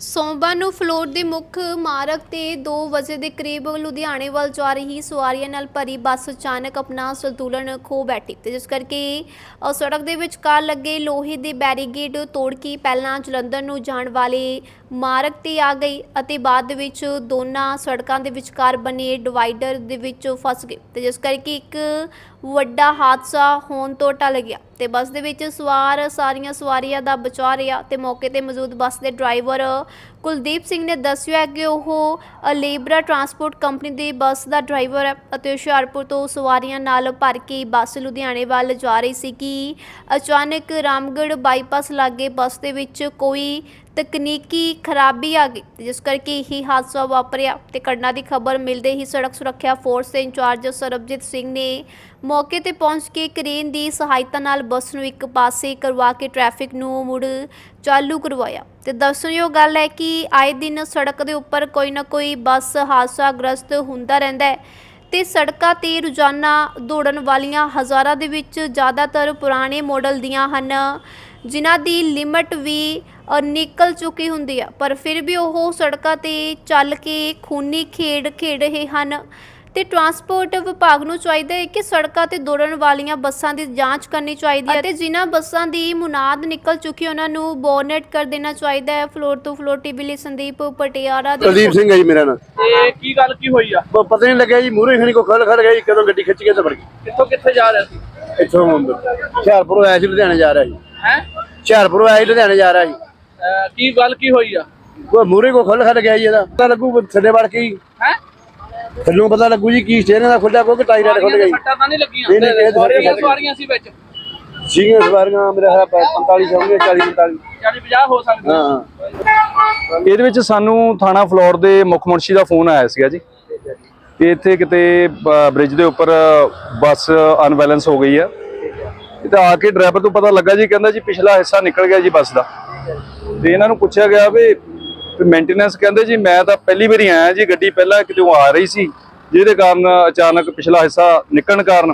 ਸੋਮਵਾਰ ਨੂੰ ਫਲੋਰ ਦੇ ਮੁੱਖ ਮਾਰਗ ਤੇ 2 ਵਜੇ ਦੇ ਕਰੀਬ ਲੁਧਿਆਣੇ ਵੱਲ ਜਾ ਰਹੀ ਸਵਾਰੀਆਂ ਨਾਲ ਭਰੀ ਬੱਸ ਅਚਾਨਕ ਆਪਣਾ ਸੰਤੁਲਨ ਖੋ ਬੈਠੀ ਤੇ ਜਿਸ ਕਰਕੇ ਸੜਕ ਦੇ ਵਿਚਕਾਰ ਲੱਗੇ ਲੋਹੇ ਦੇ ਬੈਰੀਗੇਡ ਤੋੜ ਕੇ ਪਹਿਲਾਂ ਜਲੰਧਰ ਨੂੰ ਜਾਣ ਵਾਲੇ ਮਾਰਗ ਤੇ ਆ ਗਈ ਅਤੇ ਬਾਅਦ ਵਿੱਚ ਦੋਨਾਂ ਸੜਕਾਂ ਦੇ ਵਿਚਕਾਰ ਬਣੇ ਡਿਵਾਈਡਰ ਦੇ ਵਿੱਚ ਫਸ ਗਏ ਤੇ ਜਿਸ ਕਰਕੇ ਇੱਕ ਵੱਡਾ ਹਾਦਸਾ ਹੋਣ ਤੋਂ ਟਲ ਗਿਆ। ਤੇ ਬੱਸ ਦੇ ਵਿੱਚ ਸਵਾਰ ਸਾਰੀਆਂ ਸਵਾਰੀਆਂ ਦਾ ਬਚਾਅ ਰਿਹਾ ਤੇ ਮੌਕੇ ਤੇ ਮੌਜੂਦ ਬੱਸ ਦੇ ਡਰਾਈਵਰ ਕੁਲਦੀਪ ਸਿੰਘ ਨੇ ਦੱਸਿਆ ਕਿ ਉਹ ਅਲੇਬਰਾ ਟਰਾਂਸਪੋਰਟ ਕੰਪਨੀ ਦੀ ਬੱਸ ਦਾ ਡਰਾਈਵਰ ਹੈ ਅਤੇ ਹੁਸ਼ਿਆਰਪੁਰ ਤੋਂ ਸਵਾਰੀਆਂ ਨਾਲ ਭਰ ਕੇ ਬੱਸ ਲੁਧਿਆਣੇ ਵੱਲ ਜਾ ਰਹੀ ਸੀ ਕਿ ਅਚਾਨਕ ਰਾਮਗੜ੍ਹ ਬਾਈਪਾਸ ਲਾਗੇ ਬੱਸ ਦੇ ਵਿੱਚ ਕੋਈ ਤਕਨੀਕੀ ਖਰਾਬੀ ਆ ਗਈ, ਜਿਸ ਕਰਕੇ ਇਹ ਹਾਦਸਾ ਵਾਪਰਿਆ ਤੇ ਘਟਨਾ ਦੀ ਖਬਰ ਮਿਲਦੇ ਹੀ ਸੜਕ ਸੁਰੱਖਿਆ ਫੋਰਸ ਦੇ ਇੰਚਾਰਜ ਸਰਬਜੀਤ ਸਿੰਘ ਨੇ ਮੌਕੇ ਤੇ ਪਹੁੰਚ ਕੇ ਕ੍ਰੇਨ ਦੀ ਸਹਾਇਤਾ ਨਾਲ ਬੱਸ ਨੂੰ ਇੱਕ ਪਾਸੇ ਕਰਵਾ ਕੇ ਟ੍ਰੈਫਿਕ ਨੂੰ ਮੁੜ ਚਾਲੂ ਕਰਵਾਇਆ। ਤੇ ਦੱਸਣਯੋਗ ਗੱਲ ਹੈ ਕਿ ਆਏ ਦਿਨ ਸੜਕ ਦੇ ਉੱਪਰ ਕੋਈ ਨਾ ਕੋਈ ਬੱਸ ਹਾਦਸਾ ਗ੍ਰਸਤ ਹੁੰਦਾ ਰਹਿੰਦਾ ਹੈ ਤੇ ਸੜਕਾਂ ਤੇ ਰੋਜ਼ਾਨਾ ਦੌੜਨ ਵਾਲੀਆਂ ਹਜ਼ਾਰਾਂ ਦੇ ਵਿੱਚ ਜ਼ਿਆਦਾਤਰ ਪੁਰਾਣੇ ਮਾਡਲ ਦੀਆਂ ਹਨ, ਜਿਨ੍ਹਾਂ ਦੀ ਲਿਮਟ ਵੀ ਨਿਕਲ ਚੁੱਕੀ ਹੁੰਦੀ ਆ। ਪਰ ਫਿਰ ਵੀ ਉਹ ਸੜਕਾਂ ਤੇ ਚੱਲ ਕੇ ਖੂਨੀ ਖੇਡ ਖੇਡ ਰਹੇ ਹਨ। ਤੇ ਟਰਾਂਸਪੋਰਟ ਵਿਭਾਗ ਨੂੰ ਚਾਹੀਦਾ ਹੈ ਕਿ ਸੜਕਾਂ ਤੇ ਦੌੜਨ ਵਾਲੀਆਂ ਬੱਸਾਂ ਦੀ ਜਾਂਚ ਕਰਨੀ ਚਾਹੀਦੀ ਹੈ ਅਤੇ ਜਿਨ੍ਹਾਂ ਬੱਸਾਂ ਦੀ ਮੁਨਾਦ ਨਿਕਲ ਚੁੱਕੀ ਉਹਨਾਂ ਨੂੰ ਬੋਨਟ ਕਰ ਦੇਣਾ ਚਾਹੀਦਾ ਹੈ। ਫਲੋਰ ਤੋਂ ਫਲੋਰ ਟੀਵੀ ਲਈ ਸੰਦੀਪ ਪਟਿਆਲਾ ਦੀ ਕੁਲਦੀਪ ਸਿੰਘ ਹੈ ਜੀ ਮੇਰਾ ਨਾਮ। ਤੇ ਕੀ ਗੱਲ ਕੀ ਹੋਈ ਆ? ਪ- ਪਤਾ ਨਹੀਂ ਲੱਗਿਆ ਜੀ ਮੂਹਰੇ ਖਣੀ ਕੋ ਖੜ ਖੜ ਗਿਆ ਜੀ ਕਦੋਂ ਗੱਡੀ ਖਿੱਚ ਕੇ ਤੇ ਵੜ ਗਈ। ਕਿੱਥੋਂ ਕਿੱਥੇ ਜਾ ਰਿਹਾ ਸੀ? ਇੱਥੋਂ ਹੁਸ਼ਿਆਰਪੁਰ ਆਇਆ ਸੀ ਲੁਧਿਆਣੇ ਜਾ ਰਿਹਾ ਜੀ ਹੈ? ਹੁਸ਼ਿਆਰਪੁਰ ਆਇਆ ਸੀ ਲੁਧਿਆਣੇ ਜਾ ਰਿਹਾ ਜੀ ਕੀ ਗੱਲ ਕੀ ਹੋਈ ਆ? ਉਹ ਮੂਹਰੇ ਕੋ ਖੜ ਖੜ ਗਿਆ ਜੀ ਇਹਦਾ। ਪਤਾ ਲੱਗੂ ਥੱਲੇ ਵੜ ਕੇ ਹੈ ਥੱਲੋਂ ਪਤਾ ਲੱਗੂ ਜੀ ਕੀ ਸਟੇਰਿੰਗ ਦਾ ਖੁੱਲਿਆ ਕੋਈ ਟਾਇਰ ਖੁੱਲ ਗਿਆ ਜੀ ਸੱਟਾਂ ਤਾਂ ਨਹੀਂ ਲੱਗੀਆਂ। ਨਹੀਂ, ਦੇ ਸਵਾਰੀਆਂ ਸੱਟਾਂ ਸਵਾਰੀਆਂ ਸੀ ਵਿੱਚ। ਸੀਗੀਆਂ ਸਵਾਰੀਆਂ ਮੇਰੇ ਹਾਲ 45 ਹੋਣਗੇ 40 45 40 50 ਹੋ ਸਕਦੀ ਹਾਂ। ਹਾਂ। ਇਹਦੇ ਵਿੱਚ ਸਾਨੂੰ ਥਾਣਾ ਫਲੋਰ ਦੇ ਮੁੱਖ ਮੁਨਸ਼ੀ ਦਾ ਫੋਨ ਆਇਆ ਸੀਗਾ ਜੀ। ਕਿ ਇੱਥੇ ਕਿਤੇ ਬ੍ਰਿਜ ਦੇ ਉੱਪਰ ਬੱਸ ਅਨਬੈਲੈਂਸ ਹੋ ਗਈ ਹੈ ਇਹ ਤਾਂ ਆ ਕੇ ਡਰਾਈਵਰ ਤੋਂ ਪਤਾ ਲੱਗਾ ਜੀ ਕਹਿੰਦਾ ਜੀ ਪਿਛਲਾ ਹਿੱਸਾ ਨਿਕਲ ਗਿਆ ਜੀ ਬੱਸ ਦਾ। ਤੇ ਇਹਨਾਂ ਨੂੰ ਪੁੱਛਿਆ ਗਿਆ ਵੀ ਮੇਨਟੇਨੈਂਸ ਕਹਿੰਦੇ ਜੀ ਮੈਂ ਤਾਂ ਪਹਿਲੀ ਵਾਰੀ ਆਇਆ ਜੀ ਗੱਡੀ ਪਹਿਲਾਂ ਕਿਤੇ ਆ ਰਹੀ ਸੀ ਜਿਹਦੇ ਕਾਰਨ ਅਚਾਨਕ ਪਿਛਲਾ ਹਿੱਸਾ ਨਿਕਲਣ ਕਾਰਨ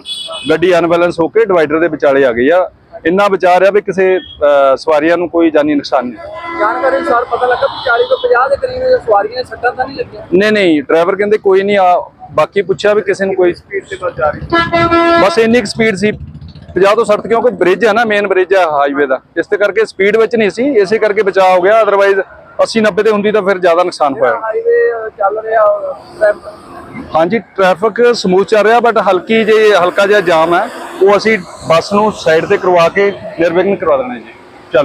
ਗੱਡੀ ਅਨਬੈਲੈਂਸ ਹੋ ਕੇ ਡਿਵਾਈਡਰ ਦੇ ਵਿਚਾਲੇ ਆ ਗਈ ਆ। ਇੰਨਾ ਬਚਾ ਰਿਹਾ ਵੀ ਕਿਸੇ ਸਵਾਰੀਆਂ ਨੂੰ ਕੋਈ ਜਾਨੀ ਨੁਕਸਾਨ ਨਹੀਂ। ਜਾਣਕਾਰੀ ਅਨੁਸਾਰ ਪਤਾ ਲੱਗਾ ਕਿ 40 ਤੋਂ 50 ਦੇ ਕਰੀਬ ਸਵਾਰੀਆਂ ਦੀਆਂ ਸੱਟਾਂ ਤਾਂ ਨਹੀਂ ਲੱਗੀਆਂ? ਨਹੀਂ ਨਹੀਂ ਡਰਾਈਵਰ ਕਹਿੰਦੇ ਕੋਈ ਨਹੀਂ ਆ ਬਾਕੀ ਪੁੱਛਿਆ ਵੀ ਕਿਸੇ ਨੂੰ ਕੋਈ। ਸਪੀਡ ਤੇ ਜਾ ਰਹੀ ਬਸ ਇੰਨੀ ਕੁ ਸਪੀਡ ਸੀ 50 ਤੋਂ 60 ਕਿਉਂਕਿ ਬ੍ਰਿਜ ਹੈ ਨਾ ਮੇਨ ਬ੍ਰਿਜ ਹੈ ਹਾਈਵੇ ਦਾ। ਇਸ ਤੇ ਕਰਕੇ ਸਪੀਡ ਵਿੱਚ ਨਹੀਂ ਸੀ ਇਸੇ ਕਰਕੇ ਬਚਾਅ ਹੋ ਗਿਆ ਅਦਰਵਾਈਜ਼ 80 90 ਤੇ ਹੁੰਦੀ ਤਾਂ ਫਿਰ ਜ਼ਿਆਦਾ ਨੁਕਸਾਨ ਹੋਇਆ। ਹਾਈਵੇ ਚੱਲ ਰਿਹਾ ਟ੍ਰੈਫਿਕ ਹਾਂਜੀ ਟ੍ਰੈਫਿਕ ਸਮੂਥ ਚੱਲ ਰਿਹਾ ਬਟ ਹਲਕੀ ਜੇ ਹਲਕਾ ਜਿਹਾ ਜਾਮ ਹੈ ਉਹ ਅਸੀਂ ਬੱਸ ਨੂੰ ਸਾਈਡ ਤੇ ਕਰਵਾ ਕੇ ਨਿਰਵਿਘਨ ਕਰਵਾ ਦੇਣਾ ਜੀ।